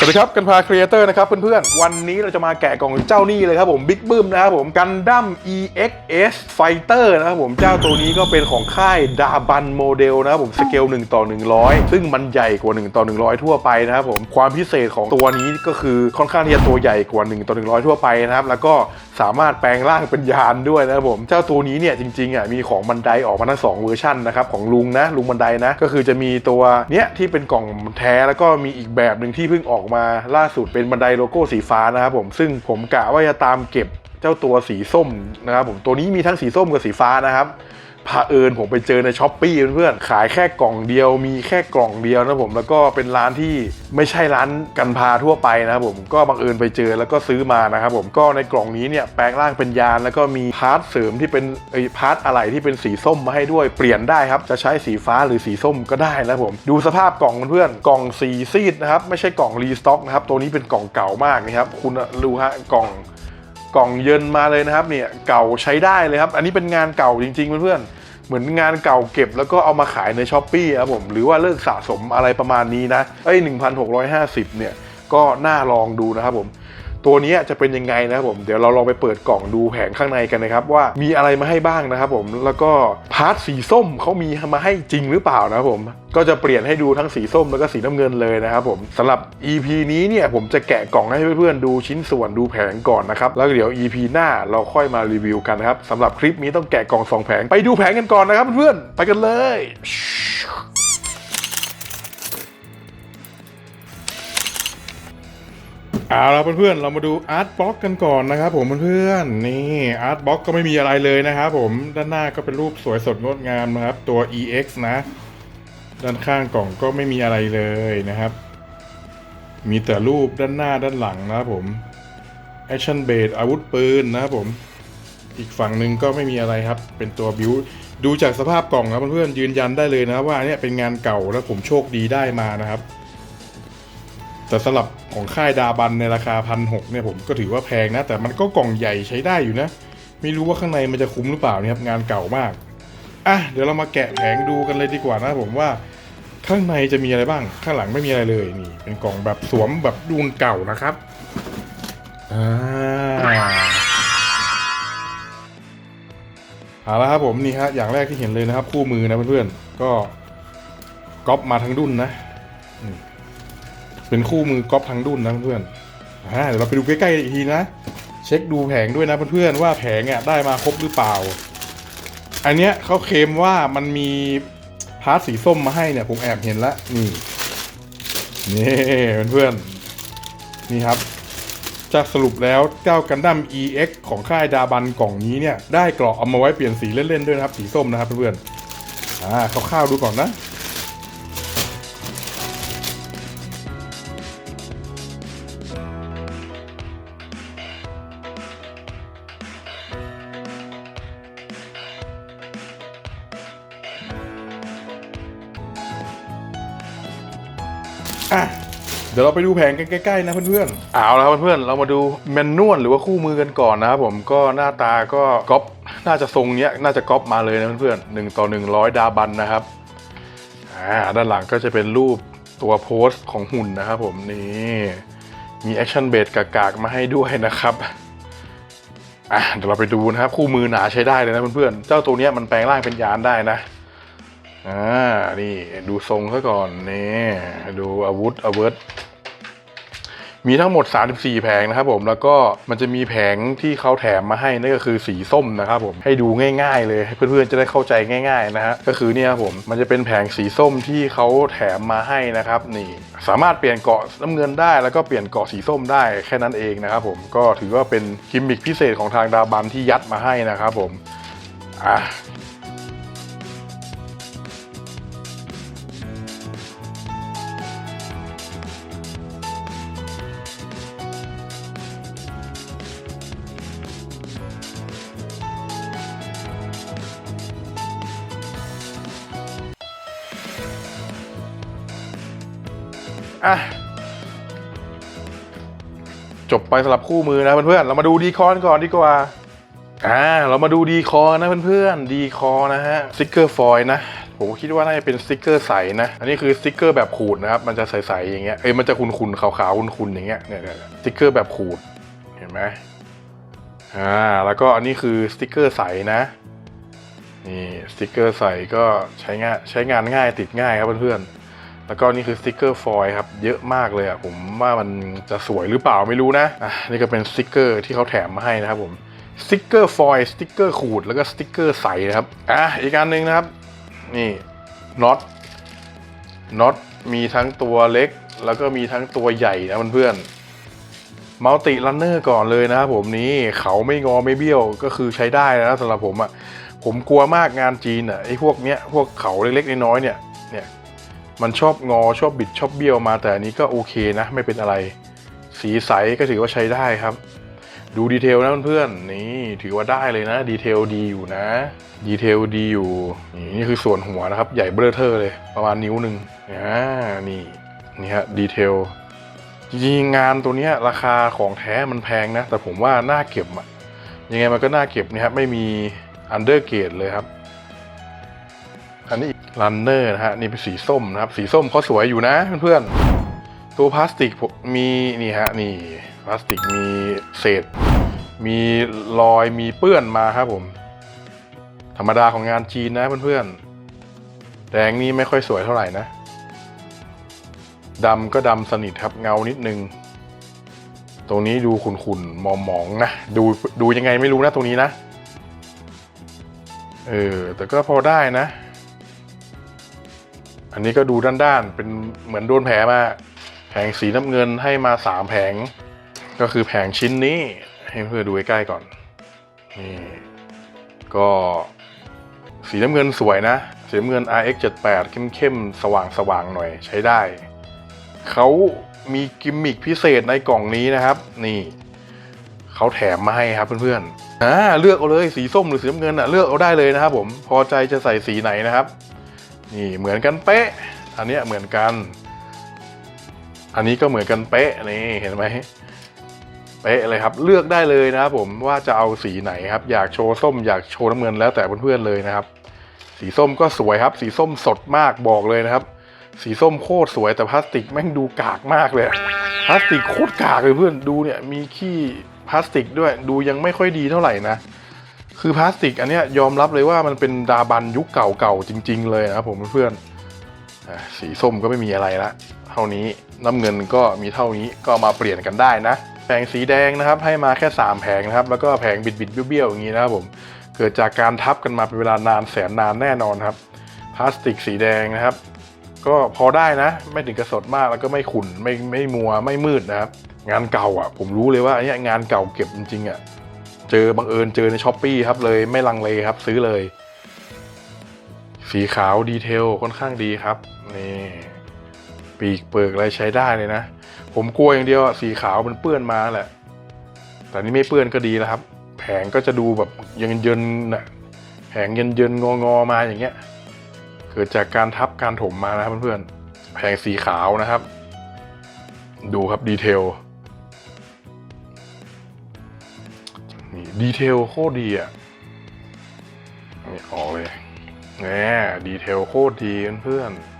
สวัสดีครับกันพาครีเอเตอร์นะครับเพื่อนๆ วันนี้เราจะมาแกะกล่องเจ้านี่เลยครับผมบิ๊กบึ้มนะครับผมกันดั้ม EXS Fighter นะครับผมเจ้าตัวนี้ก็เป็นของค่ายดาบันโมเดลนะครับผมสเกล1ต่อ100 ซึ่งมันใหญ่กว่า 1 ต่อ 100 ทั่วไปนะครับผมความพิเศษของตัวนี้ก็คือค่อนข้างที่จะตัวใหญ่กว่า 1 ต่อ 100 ทั่วไปนะครับแล้วก็ สามารถแปลงร่างเป็นยานด้วยนะครับผม เจ้าตัวนี้เนี่ยจริงๆอะมีของบันไดออกมาทั้งสองเวอร์ชันนะครับของลุงนะลุงบันไดนะ ก็คือจะมีตัวเนี้ยที่เป็นกล่องแท้แล้วก็มีอีกแบบหนึ่งที่เพิ่งออกมาล่าสุดเป็นบันไดโลโก้สีฟ้านะครับผมซึ่งผมกะว่าจะตามเก็บเจ้าตัวสีส้มนะครับผมตัวนี้มีทั้งสีส้มกับสีฟ้านะครับ พาเอิญผมไปเจอในช้อปปี้เพื่อนๆขายแค่กล่องเดียว มีแค่กล่องเดียวนะผมแล้วก็เป็นร้านที่ไม่ใช่ร้านกันพาทั่วไปนะครับผมก็บังเอิญไปเจอแล้วก็ซื้อมานะครับผมก็ในกล่องนี้เนี่ยแปลงร่างเป็นยานแล้วก็มีพาร์ทเสริมที่เป็นไอพาร์ทอะไรที่เป็นสีส้มมาให้ด้วยเปลี่ยนได้ครับจะใช้สีฟ้าหรือสีส้มก็ได้นะผมดูสภาพกล่องเพื่อนๆกล่องสีซีดนะครับไม่ใช่กล่องรีสต็อกนะครับตัวนี้เป็นกล่องเก่ามากนะครับคุณดูฮะกล่องกล่องเยินมาเลยนะครับเนี่ยเก่าใช้ได้เลยครับ อันนี้เป็นงานเก่าจริงๆเพื่อนๆ เหมือนงานเก่าเก็บแล้วก็เอามาขายในช้อปปี้ครับผมหรือว่าเลิกสะสมอะไรประมาณนี้นะไอ้หนึ่งพันหกร้อยห้าสิบเนี่ยก็น่าลองดูนะครับผม ตัวนี้จะเป็นยังไงนะครับผมเดี๋ยวเราลองไปเปิดกล่องดูแผงข้างในกันนะครับ ว่ามีอะไรมาให้บ้างนะครับผมแล้วก็พาร์ทสีส้มเขามีมาให้จริงหรือเปล่านะครับผมก็จะเปลี่ยนให้ดูทั้งสีส้มแล้วก็สีน้ำเงินเลยนะครับผมสำหรับ EP นี้เนี่ยผมจะแกะกล่องให้เพื่อนๆดูชิ้นส่วนดูแผงก่อนนะครับแล้วเดี๋ยว EP หน้าเราค่อยมารีวิวกันนะครับสำหรับคลิปนี้ต้องแกะกล่องสองแผงไปดูแผงกันก่อนนะครับเพื่อนๆไปกันเลย เอาละเพื่อนๆเรามาดูอาร์ตบล็อกกันก่อนนะครับผมเพื่อนๆนี่อาร์ตบล็อกก็ไม่มีอะไรเลยนะครับผมด้านหน้าก็เป็นรูปสวยสดงดงามนะครับ ตัว EX นะ ด้านข้างกล่องก็ไม่มีอะไรเลยนะครับ มีแต่รูปด้านหน้าด้านหลังนะครับผม Action b a s e อาวุธปืนนะครับผม อีกฝั่งหนึ่งก็ไม่มีอะไรครับ เป็นตัวบิวดูจากสภาพกล่องครับเพื่อนๆยืนยันได้เลยนะว่าอันเนี่ยเป็นงานเก่าแล้วผมโชคดีได้มานะครับ แต่สำหรับของค่ายดาบันในราคาพันหกเนี่ยผมก็ถือว่าแพงนะ แต่มันก็กล่องใหญ่ใช้ได้อยู่นะ ไม่รู้ว่าข้างในมันจะคุ้มหรือเปล่านี่ครับงานเก่ามากอะเดี๋ยวเรามาแกะแผงดูกันเลยดีกว่านะผมว่าข้างในจะมีอะไรบ้าง ข้างหลังไม่มีอะไรเลยนี่ เป็นกล่องแบบสวมแบบดูนเก่านะครับอ่าเอาละครับผมนี่ฮะอย่างแรกที่เห็นเลยนะครับ คู่มือนะเพื่อนๆก็ก๊อปมาทั้งดุนนะ เป็นคู่มือก๊อปทั้งดุนนะเพื่อนอ่าเดี๋ยวเราไปดูใกล้ๆอีกทีนะ เช็คดูแผงด้วยนะเพื่อนๆว่าแผงเนี่ยได้มาครบหรือเปล่า อันเนี้ยเขาเคลมว่ามันมีพาร์ทสีส้มมาให้เนี่ยผมแอบเห็นแล้วนี่นี่เพื่อนๆนี่ครับจากสรุปแล้วเจ้ากันดั้ม EX ของค่ายดาบันกล่องนี้เนี่ย ได้กรอบเอามาไว้เปลี่ยนสีเล่นๆด้วยนะครับ สีส้มนะครับเพื่อนๆอ่าคร่าวๆดูก่อนนะ อะเดี๋ยวเราไปดูแผงกันใกล้ๆนะเพื่อนๆเอาแล้วครับเพื่อนๆเรามาดูแมนนวลหรือว่าคู่มือกันก่อนนะครับผมก็หน้าตาก็ก๊อปน่าจะทรงเนี้ยน่าจะก๊อปมาเลยนะเพื่อนๆหนึ่งต่อหนึ่งร้อยดาบันนะครับอ่าด้านหลังก็จะเป็นรูปตัวโพสต์ของหุ่นนะครับผมนี่มีแอคชั่นเบสกากๆมาให้ด้วยนะครับอะเดี๋ยวเราไปดูนะครับคู่มือหนาใช้ได้เลยนะเพื่อนๆเจ้าตัวเนี้ยมันแปลงร่างเป็นยานได้นะ อ่า นี่ดูทรงซะก่อนนี่ดูอาวุธอาวุธ มีทั้งหมด 34 แผงนะครับผมแล้วก็มันจะมีแผงที่เขาแถมมาให้นั่นก็คือสีส้มนะครับผมให้ดูง่ายๆ เลยให้เพื่อนๆจะได้เข้าใจง่าย ๆ นะฮะก็คือเนี่ยครับผมมันจะเป็นแผงสีส้มที่เขาแถมมาให้นะครับนี่สามารถเปลี่ยนเกาะน้ำเงินได้ แล้วก็เปลี่ยนเกาะสีส้มได้แค่นั้นเองนะครับผมก็ถือว่าเป็นกิมมิคพิเศษของทางดาบันที่ยัดมาให้นะครับผมอะ อะจบไปสำหรับคู่มือนะเพื่อนๆ เรามาดูดีคอนก่อนดีกว่า อ่า เรามาดูดีคอนนะเพื่อนๆ ดีคอนะฮะสติกเกอร์ฟอยล์นะ ผมคิดว่าน่าจะเป็นสติกเกอร์ใสนะ อันนี้คือสติกเกอร์แบบขูดนะครับ มันจะใสๆอย่างเงี้ย เอ้ย มันจะขุ่นๆขาวๆขุ่นๆอย่างเงี้ย เนี่ยสติกเกอร์แบบขูด เห็นไหมอ่า แล้วก็อันนี้คือสติกเกอร์ใสนะ นี่สติกเกอร์ใสก็ใช้ง่ายใช้งานง่ายติดง่ายครับเพื่อนๆ แล้วก็นี่คือสติกเกอร์ฟอยล์ครับ เยอะมากเลยอะผมว่ามันจะสวยหรือเปล่าไม่รู้นะอะนี่ก็เป็นสติกเกอร์ที่เขาแถมมาให้นะครับผมสติกเกอร์ฟอยล์สติกเกอร์ขูดแล้วก็สติกเกอร์ใสนะครับอะอีกอันหนึ่งนะครับ นี่น็อตน็อตมีทั้งตัวเล็ก แล้วก็มีทั้งตัวใหญ่นะเพื่อนมัลติลันเนอร์ก่อนเลยนะครับผมนี่เขาไม่งอไม่เบี้ยวก็คือใช้ได้นะสำหรับผมอะ่ะผมกลัวมากงานจีนอะ่ะไอ้พวกเนี้ยพวกเขาเล็กๆน้อยๆเนี่ยเนี่ย มันชอบงอชอบบิดชอบเบี้ยวมาแต่อันนี้ก็โอเคนะ ไม่เป็นอะไร สีใสก็ถือว่าใช้ได้ครับ ดูดีเทลนะเพื่อนๆนี่ถือว่าได้เลยนะดีเทลดีอยู่นะดีเทลดีอยู่นี่นี่คือส่วนหัวนะครับ ใหญ่เบ้อเทอร์เลย ประมาณนิ้วหนึ่งอ่านี่นี่ฮะดีเทลจริงๆงานตัวนี้ราคาของแท้มันแพงนะ แต่ผมว่าน่าเก็บอะยังไงมันก็น่าเก็บนี่ครับไม่มีอันเดอร์เกรดเลยครับ อันนี้รันเนอร์นะฮะนี่เป็นสีส้มนะครับ สีส้มเขาสวยอยู่นะเพื่อนๆตัวพลาสติกผมมีนี่ฮะนี่พลาสติกมีเศษ มีรอยมีเปื้อนมาครับผม ธรรมดาของงานจีนนะเพื่อนๆแดงนี่ไม่ค่อยสวยเท่าไหร่นะดำก็ดำสนิทครับเงานิดนึง ตรงนี้ดูขุ่นๆหมองๆนะดูดูยังไงไม่รู้นะตรงนี้นะเออแต่ก็พอได้นะ อันนี้ก็ดูด้านๆ เป็นเหมือนโดนแผลมา แผงสีน้ำเงินให้มาสามแผง ก็คือแผงชิ้นนี้ให้เพื่อดูใกล้ๆก่อน นี่ ก็สีน้ำเงินสวยนะ สีน้ำเงิน RX 78เข้มๆ สว่างๆ หน่อยใช้ได้ เขามีกิมมิคพิเศษในกล่องนี้นะครับ นี่เขาแถมมาให้ครับเพื่อนๆอ่าเลือกเอาเลยสีส้มหรือสีน้ำเงินอะเลือกเอาได้เลยนะครับผมพอใจจะใส่สีไหนนะครับ นี่เหมือนกันเป๊ะ อันนี้เหมือนกัน อันนี้ก็เหมือนกันเป๊ะนี่เห็นไหมเป๊ะเลยครับเลือกได้เลยนะครับผมว่าจะเอาสีไหนครับ อยากโชว์ส้มอยากโชว์น้ำเงินแล้วแต่เพื่อนๆเลยนะครับ สีส้มก็สวยครับ สีส้มสดมากบอกเลยนะครับ สีส้มโคตรสวยแต่พลาสติกแม่งดูกากมากเลยพลาสติกโคตรกากเลยเพื่อนดูเนี่ยมีขี้พลาสติกด้วยดูยังไม่ค่อยดีเท่าไหร่นะ คือพลาสติกอันเนี้ยยอมรับเลยว่ามันเป็นดาบันยุคเก่าๆจริง ๆ เลยนะครับผมเพื่อนๆอะสีส้มก็ไม่มีอะไรละเท่านี้น้ำเงินก็มีเท่านี้ก็มาเปลี่ยนกันได้นะแผงสีแดงนะครับให้มาแค่ 3 แผงนะครับแล้วก็แผงบิดๆเบี้ยวๆอย่างนี้นะครับผมเกิดจากการทับกันมาเป็นเวลานานแสนนานแน่นอนครับพลาสติกสีแดงนะครับ ก็พอได้นะ ไม่ถึงกระสดมากแล้วก็ไม่ขุ่นไม่ไม่มัวไม่มืดนะครับ งานเก่าอะ ผมรู้เลยว่าอันนี้งานเก่าเก็บจริงๆอะ เจอบังเอิญเจอในช้อปปีครับเลยไม่ลังเลครับซื้อเลย สีขาวดีเทลค่อนข้างดีครับนี่ปีกเปิกอะไรใช้ได้เลยนะ ผมกลัวอย่างเดียวสีขาวมันเปื้อนมาแหละ แต่นี่ไม่เปื้อนก็ดีแล้วครับ แผงก็จะดูแบบเยินเยินนะแผงเยินเยินงองอมาอย่างเงี้ย เกิดจากการทับการถมมานะครับเพื่อนๆแผงสีขาวนะครับ ดูครับดีเทล ดีเทลโคตรดีอะนี่ออกเลยแหมดีเทลโคตรดีเพื่อนๆ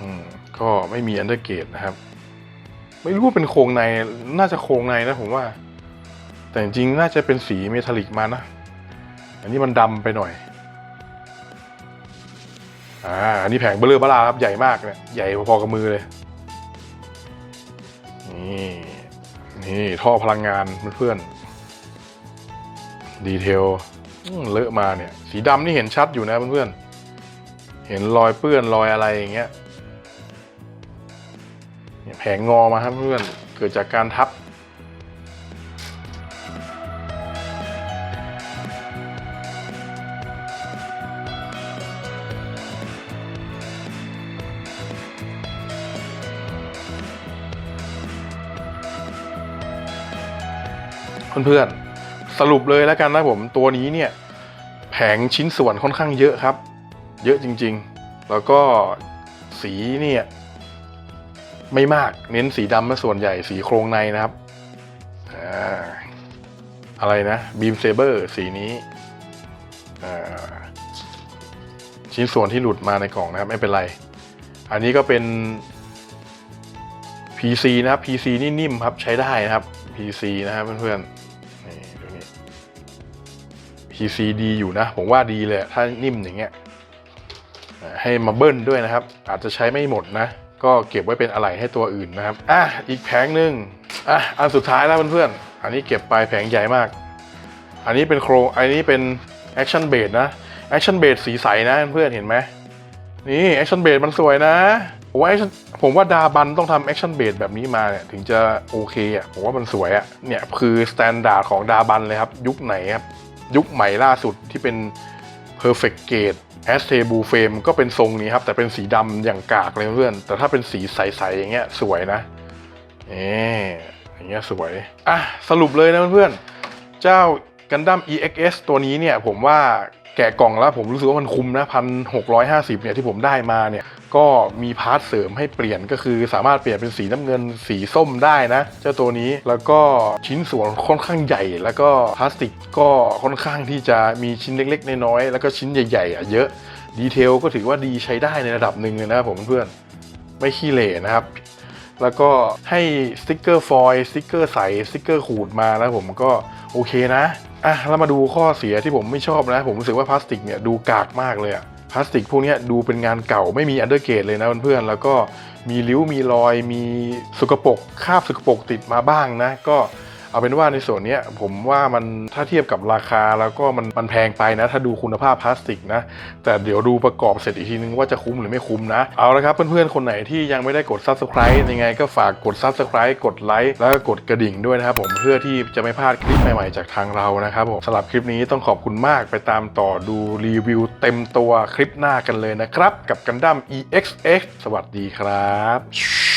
อืมก็ไม่มีอันเดอร์เกตนะครับ ไม่รู้ว่าเป็นโครงในน่าจะโครงในนะผมว่า แต่จริงๆน่าจะเป็นสีเมทัลลิกมานะ อันนี้มันดำไปหน่อยอ่าอันนี้แผงเบลอเบลาครับใหญ่มากเนี่ยใหญ่พอๆกับมือเลยนี่ นี่ท่อพลังงานเพื่อนๆดีเทลเลอะมาเนี่ย สีดำนี่เห็นชัดอยู่นะเพื่อนๆเห็นรอยเปื้อนรอยอะไรอย่างเงี้ยแผงงอมาครับเพื่อนเกิดจากการทับ เพื่อนๆ สรุปเลยแล้วกันนะผมตัวนี้เนี่ยแผงชิ้นส่วนค่อนข้างเยอะครับ เยอะจริงๆ แล้วก็สีเนี่ยไม่มากเน้นสีดำมาส่วนใหญ่สีโครงในนะครับอ่าอะไรนะบีมเซเบอร์สีนี้ชิ้นส่วนที่หลุดมาในกล่องนะครับ ไม่เป็นไร อันนี้ก็เป็น PC นะครับ PC นี่นิ่มครับใช้ได้นะครับ PC นะครับเพื่อนๆ PC ดีอยู่นะ ผมว่าดีเลยถ้านิ่มอย่างเงี้ยให้มาเบิ้ลด้วยนะครับ อาจจะใช้ไม่หมดนะ ก็เก็บไว้เป็นอะไหล่ให้ตัวอื่นนะครับอะอีกแผงหนึ่งอะอันสุดท้ายแล้วเพื่อนๆ อันนี้เก็บไปแผงใหญ่มาก อันนี้เป็นโครงอันนี้เป็นแอคชั่นเบดนะแอคชั่นเบดสีใสนะเพื่อนๆเห็นไหมนี่แอคชั่นเบดมันสวยนะผมว่าผมว่าดาบันต้องทำแอคชั่นเบดแบบนี้มาเนี่ยถึงจะโอเคอะผมว่ามันสวยอะเนี่ยคือสแตนดาร์ดของดาบันเลยครับ ยุคไหนครับ ยุคใหม่ล่าสุดที่เป็น perfect gate a s t a b l e frame ก็เป็นทรงนี้ครับ แต่เป็นสีดำอย่างกากเลยเพื่อน แต่ถ้าเป็นสีใสๆอย่างเงี้ยสวยนะนี่อย่างเงี้ยสวย อะ สรุปเลยนะเพื่อนๆเจ้ากันดั้ม EXS ตัวนี้เนี่ยผมว่า แกะกล่องแล้วผมรู้สึกว่ามันคุ้มนะพันหกร้อยห้าสิบเนี่ยที่ผมได้มาเนี่ยก็มีพาร์ทเสริมให้เปลี่ยนก็คือสามารถเปลี่ยนเป็นสีน้ำเงินสีส้มได้นะ เจ้าตัวนี้แล้วก็ชิ้นส่วนค่อนข้างใหญ่ แล้วก็พลาสติกก็ค่อนข้างที่จะมีชิ้นเล็กๆน้อยๆแล้วก็ชิ้นใหญ่ๆอะเยอะดีเทลก็ถือว่าดีใช้ได้ในระดับหนึ่งเลยนะครับผมเพื่อนไม่ขี้เหร่นะครับแล้วก็ให้สติกเกอร์ฟอยล์สติกเกอร์ใสสติกเกอร์ขูดมาแล้วผมก็โอเคนะ อะแล้วมาดูข้อเสียที่ผมไม่ชอบนะ ผมรู้สึกว่าพลาสติกเนี่ยดูกากมากเลยอะพลาสติกพวกนี้ดูเป็นงานเก่าไม่มีอันเดอร์เกตเลยนะเพื่อนๆแล้วก็มีริ้วมีรอยมีสกปรกคราบสกปรกติดมาบ้างนะ ก็ เอาเป็นว่าในส่วนนี้ผมว่ามันถ้าเทียบกับราคาแล้วก็มันมันแพงไปนะ ถ้าดูคุณภาพพลาสติกนะ แต่เดี๋ยวดูประกอบเสร็จอีกทีนึงว่าจะคุ้มหรือไม่คุ้มนะ เอาละครับเพื่อนๆ คนไหนที่ยังไม่ได้กด subscribe ยังไงก็ฝากกด subscribe กดไลค์แล้วก็กดกระดิ่งด้วยนะครับผมเพื่อที่จะไม่พลาดคลิปใหม่ๆจากทางเรานะครับผมสำหรับคลิปนี้ต้องขอบคุณมากไปตามต่อดูรีวิวเต็มตัวคลิปหน้ากันเลยนะครับ กับกันดั้ม EXX สวัสดีครับ